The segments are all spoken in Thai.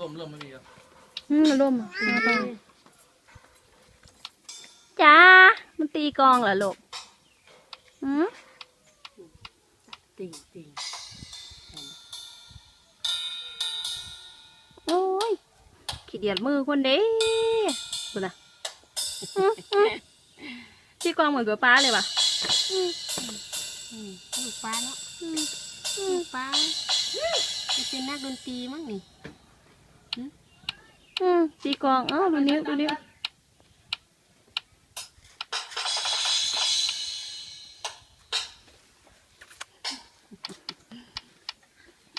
ร่มเริ่มไม่มีแล้วอืมมันร่มอะมาต่อจ้ามันตีกลองเหรอลูกอืมติ่งติ่งโอ้ยขี้เดียดมือคนเด้ดูนะอื้ออื้อตีกลองเหมือนกับป้าเลยว่ะอืมลูกปลาเนาะอืมอืลูมกปลาจะเป็นนักดนตรีมั้งนี่ อืมตีกลองเอ้าดูนิ้วดูนิ้ว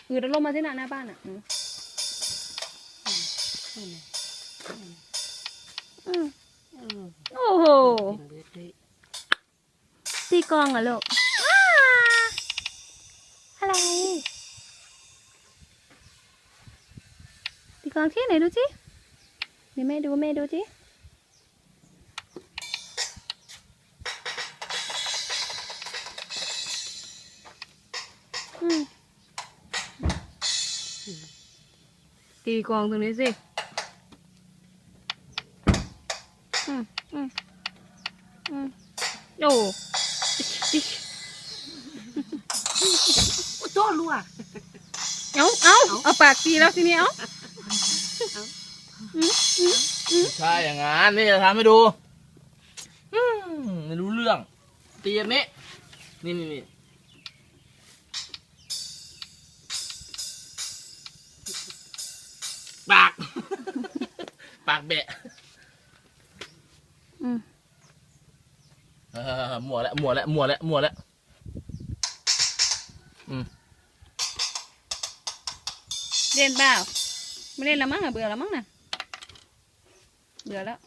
คือเราลงมาที่หน้าหน้าบ้านอะอืมนั่นน่ะอืมเออโอ้โหเป็นเบิดเลยตีกลองเหรอลูกว้าอะไรตีกลองที่ไหนดูสิ นี่แม่ดูแม่ดูสิอืมตีกลองตรงนี้สิอืมอืมอืมโอ้โอ้โตรัวเอาเอาเอาปากตีแล้วทีนี้เอา ใช่อย่างงั้นนี่จะทำให้ดูอืมไม่รู้เรื่อง ตีอันนี้นี่นี่นี่ปาก ปากแบะอืม เออหมัวแล้วหมัวแล้วหมัวแล้วหมัวแล้วอืมเล่นเปล่าไม่เล่นแล้วมั้งอะเบื่อแล้วมั้งน่ะ เบื่อแล้ว